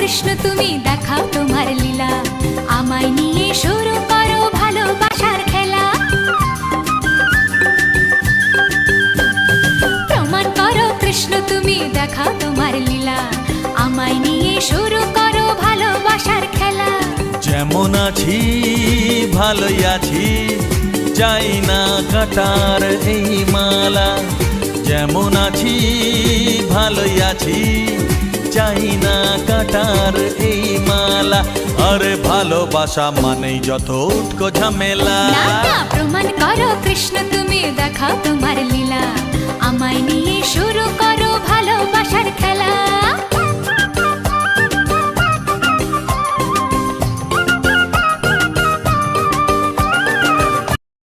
কৃষ্ণ, তুমি দেখাও তোমার লীলা। আমায় নিয়ে শুরু করো ভালোবাসার খেলা। প্রমাণ করো কৃষ্ণ, তুমি দেখাও তোমার লীলা। আমায় নিয়ে শুরু করো ভালোবাসার খেলা। যেমন আছি, ভালোই আছি চাই না কাটার এই মালা। যেমন আছি, ভালোই আছি চাই না কাটার এই মালা। আরে ভালোবাসা মানেই যত উটকো ঝামেলা। প্রমাণ করো কৃষ্ণ, তুমি দেখাও তোমার লীলা। আমায়